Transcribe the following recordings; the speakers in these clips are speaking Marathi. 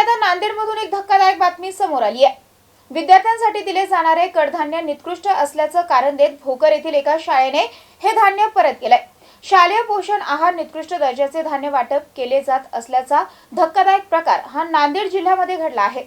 आता नांदेडमधून एक धक्कादायक बातमी समोर आली आहे. विद्यार्थ्यांसाठी दिले जाणारे कडधान्य निकृष्ट असल्याचं कारण देत भोकर येथील एका शाळेने हे धान्य परत केलंय. शालेय पोषण आहार निकृष्ट दर्जाचे धान्य वाटप केले जात असल्याचा धक्कादायक प्रकार हा नांदेड जिल्ह्यामध्ये घडला आहे.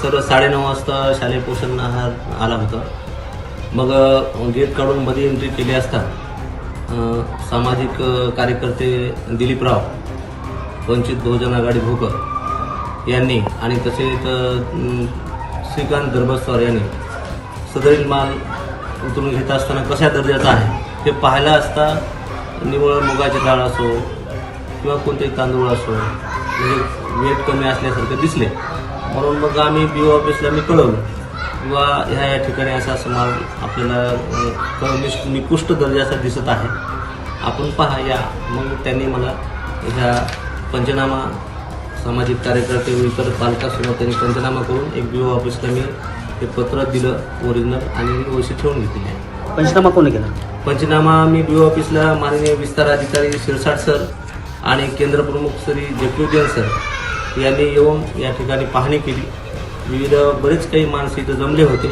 सर साडेनऊ वाजता शालेय पोषण आहार आला होता. मग गेट काढून मध्ये एंट्री केली असता सामाजिक कार्यकर्ते दिलीपराव वंचित बहुजन आघाडी भोकर यांनी आणि तसेच श्रीकांत धर्मस्वार यांनी सदरील माल उतरून घेत असताना कशा दर्जाचा आहे ते पाहायला असता निवळ मुगाची डाळ असो किंवा कोणतेही तांदूळ असो म्हणजे वेट कमी असल्यासारखं दिसले. म्हणून मग आम्ही बी ओ ऑफिसला मी कळवलं. किंवा ह्या या ठिकाणी असा माल आपल्याला निष- निकृष्ट दर्जाचा दिसत आहे. आपण पहा या. मग त्यांनी मला ह्या पंचनामा सामाजिक कार्यकर्ते इतर पालकासमोर त्यांनी पंचनामा करून एक बी ओ ऑफिसला मी हे पत्र दिलं ओरिजिनल आणि मी ओळशी ठेवून घेतली आहे. पंचनामा कोणी केला? पंचनामा मी बी ओ ऑफिसला माननीय विस्तार अधिकारी शिरसाट सर आणि केंद्र प्रमुख श्री जगलुद्दीन सर. यांनी येऊन या ठिकाणी पाहणी केली. विविध बरेच काही माणसं इथं जमले होते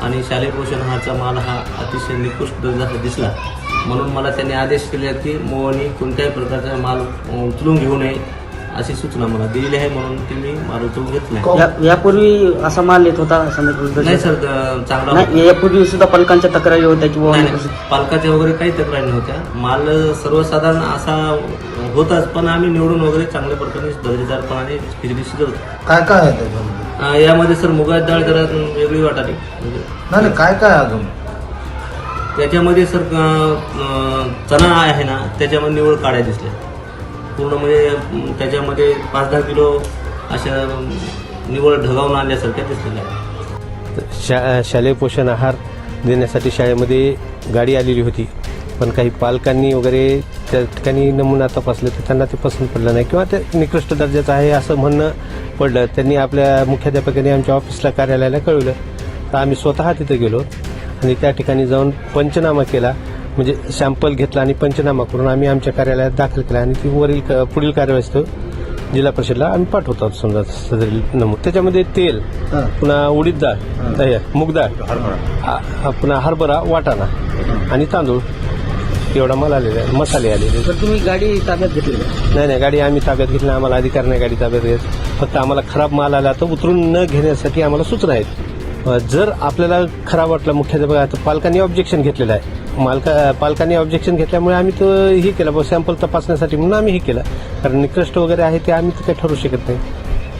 आणि शालेय पोषण आहारचा माल हा अतिशय निकृष्ट दर्जाचा दिसला. म्हणून मला त्यांनी आदेश केले की मोहनी कोणत्याही प्रकारचा माल उचलून घेऊ नये. अशी सूचना मला दिलेली आहे म्हणून ती मी माल उचलून घेत नाही या- यापूर्वी असा माल येत होता नाही सर द- चांगला होता. नाही यापूर्वी सुद्धा पालकांच्या तक्रारी होत्या की नाही, बाबा नाही. पालकाच्या वगैरे काही तक्रारी नव्हत्या. माल सर्वसाधारण असा होताच पण आम्ही निवडून वगैरे चांगल्या प्रकारे दर्जेदारपणाने खिचडी शिजवतो काय काय आहे त्याच्यामध्ये? अं, यामध्ये सर मुगाची डाळ जरा वेगळी वाटाली. म्हणजे नाही नाही काय काय आहे अजून? त्याच्यामध्ये सर अं, अं, चणा आहे ना त्याच्यामध्ये निवड काड्या दिसल्या पूर्ण म्हणजे त्याच्यामध्ये पाच दहा किलो अशा निवळ ढगावून आणल्यासारख्या दिसलेल्या आहेत. शा शालेय पोषण आहार देण्यासाठी शाळेमध्ये गाडी आलेली होती. पण काही पालकांनी वगैरे त्या ठिकाणी नमुना तपासले तर त्यांना ते पसंत पडलं नाही किंवा ते निकृष्ट दर्जाचं आहे असं म्हणणं पडलं. त्यांनी आपल्या मुख्याध्यापकांनी आमच्या ऑफिसला कार्यालयाला कळवलं. तर आम्ही स्वतः तिथे गेलो आणि त्या ठिकाणी जाऊन पंचनामा केला. म्हणजे सॅम्पल घेतला आणि पंचनामा करून आम्ही आमच्या कार्यालयात दाखल केला आणि ती वरील पुढील कार्यवाही जिल्हा परिषदला आम्ही पाठवतो समजा सदरील नमूद. त्याच्यामध्ये तेल. पुन्हा उडीद डाळ मूग डाळ पुन्हा हरभरा वाटाणा आणि तांदूळ. एवढा माल आलेला आहे मसाले आलेले तुम्ही गाडी ताब्यात घेतली? नाही नाही गाडी आम्ही ताब्यात घेतली आम्हाला अधिकार नाही गाडी ताब्यात घेत. फक्त आम्हाला खराब माल आला तर उतरून न घेण्यासाठी आम्हाला सूचना आहेत. जर आपल्याला खराब वाटला मुख्याध्यापक आता पालकांनी ऑब्जेक्शन घेतलेलं आहे. मालका पालकांनी ऑब्जेक्शन घेतल्यामुळे आम्ही तो हे केलं सॅम्पल तपासण्यासाठी म्हणून आम्ही हे केलं. कारण निकृष्ट वगैरे आहे ते आम्ही तर काही ठरवू शकत नाही.